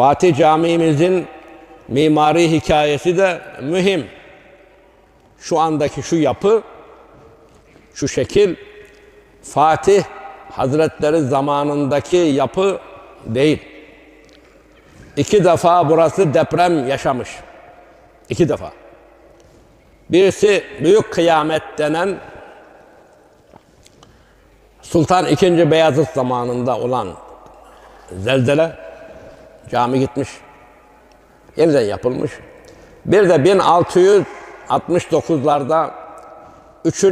Fatih Camii'mizin mimari hikayesi de mühim. Şu andaki şu yapı, şu şekil Fatih Hazretleri zamanındaki yapı değil. İki defa burası deprem yaşamış. İki defa. Birisi Büyük Kıyamet denen Sultan II. Beyazıt zamanında olan zelzele cami gitmiş. Yeniden yapılmış. Bir de 1669'larda 3.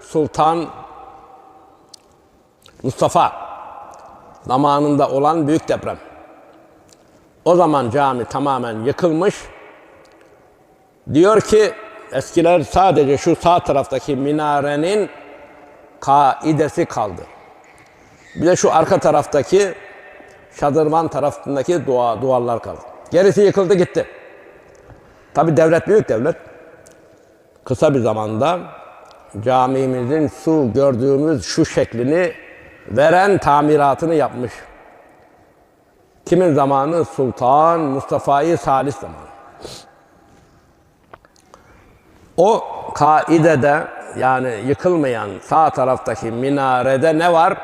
Sultan Mustafa zamanında olan büyük deprem. O zaman cami tamamen yıkılmış. Diyor ki eskiler sadece şu sağ taraftaki minarenin kaidesi kaldı. Bir de şu arka taraftaki şadırvan tarafındaki dua, duvarlar kaldı. Gerisi yıkıldı gitti. Tabi devlet büyük devlet. Kısa bir zamanda camimizin su gördüğümüz şu şeklini veren tamiratını yapmış. Kimin zamanı? Sultan Mustafa'yı Salis zamanı. O kaidede yani yıkılmayan sağ taraftaki minarede ne var?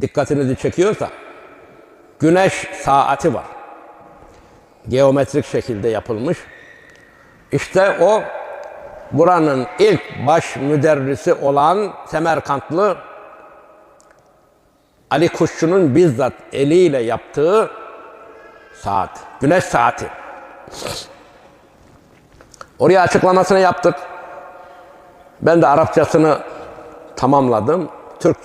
Dikkatinizi çekiyorsa güneş saati var. Geometrik şekilde yapılmış. İşte o buranın ilk baş müderrisi olan Semerkantlı Ali Kuşçu'nun bizzat eliyle yaptığı saat. Güneş saati. Oraya açıklamasını yaptık. Ben de Arapçasını tamamladım. Türkçe